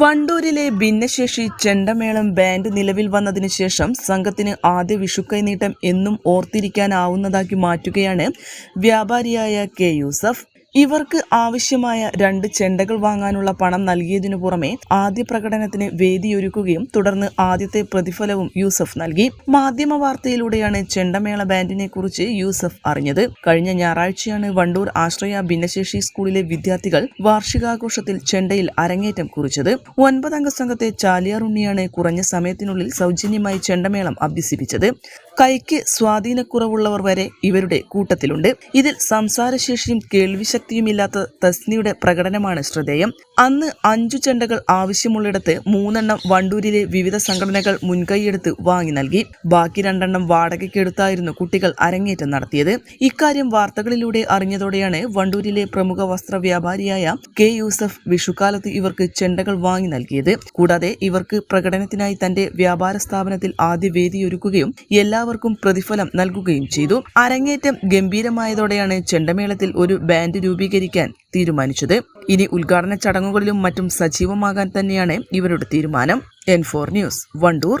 വണ്ടൂരിലെ ഭിന്നശേഷി ചെണ്ടമേളം ബാൻഡ് നിലവിൽ വന്നതിന് ശേഷം സംഘത്തിന് ആദ്യ വിഷുക്കൈനീട്ടം എന്നും ഓർത്തിരിക്കാനാവുന്നതാക്കി മാറ്റുകയാണ് വ്യാപാരിയായ കെ യൂസഫ്. ഇവർക്ക് ആവശ്യമായ രണ്ട് ചെണ്ടകൾ വാങ്ങാനുള്ള പണം നൽകിയതിനു പുറമെ ആദ്യ പ്രകടനത്തിന് വേദിയൊരുക്കുകയും തുടർന്ന് ആദ്യത്തെ പ്രതിഫലവും യൂസഫ് നൽകി. മാധ്യമ വാർത്തയിലൂടെയാണ് ചെണ്ടമേള ബാൻഡിനെ കുറിച്ച് യൂസഫ് അറിഞ്ഞത്. കഴിഞ്ഞ ഞായറാഴ്ചയാണ് വണ്ടൂർ ആശ്രയ ഭിന്നശേഷി സ്കൂളിലെ വിദ്യാർത്ഥികൾ വാർഷികാഘോഷത്തിൽ ചെണ്ടയിൽ അരങ്ങേറ്റം കുറിച്ചത്. ഒൻപതംഗ സംഘത്തെ ചാലിയാർ ഉണ്ണിയാണ് കുറഞ്ഞ സമയത്തിനുള്ളിൽ സൗജന്യമായി ചെണ്ടമേളം അഭ്യസിപ്പിച്ചത്. കൈക്ക് സ്വാധീനക്കുറവുള്ളവർ വരെ ഇവരുടെ കൂട്ടത്തിലുണ്ട്. ഇതിൽ സംസാരശേഷിയും കേൾവിശക്തിയുമില്ലാത്ത തസ്നിയുടെ പ്രകടനമാണ് ശ്രദ്ധേയം. അന്ന് അഞ്ചു ചെണ്ടകൾ ആവശ്യമുള്ളിടത്ത് മൂന്നെണ്ണം വണ്ടൂരിലെ വിവിധ സംഘടനകൾ മുൻകൈയെടുത്ത് വാങ്ങി നൽകി. ബാക്കി രണ്ടെണ്ണം വാടകയ്ക്കെടുത്തായിരുന്നു കുട്ടികൾ അരങ്ങേറ്റം നടത്തിയത്. ഇക്കാര്യം വാർത്തകളിലൂടെ അറിഞ്ഞതോടെയാണ് വണ്ടൂരിലെ പ്രമുഖ വസ്ത്ര വ്യാപാരിയായ കെ യൂസഫ് വിഷുക്കാലത്ത് ഇവർക്ക് ചെണ്ടകൾ വാങ്ങി നൽകിയത്. കൂടാതെ ഇവർക്ക് പ്രകടനത്തിനായി തന്റെ വ്യാപാര സ്ഥാപനത്തിൽ ആദ്യ വേദിയൊരുക്കുകയും എല്ലാവർക്കും പ്രതിഫലം നൽകുകയും ചെയ്തു. അരങ്ങേറ്റം ഗംഭീരമായതോടെയാണ് ചെണ്ടമേളത്തിൽ ഒരു ബാൻഡ് രൂപീകരിക്കാൻ തീരുമാനിച്ചത്. ഇനി ഉദ്ഘാടന ചടങ്ങുകളിലും മറ്റും സജീവമാകാൻ തന്നെയാണ് ഇവരുടെ തീരുമാനം. N four news Wandoor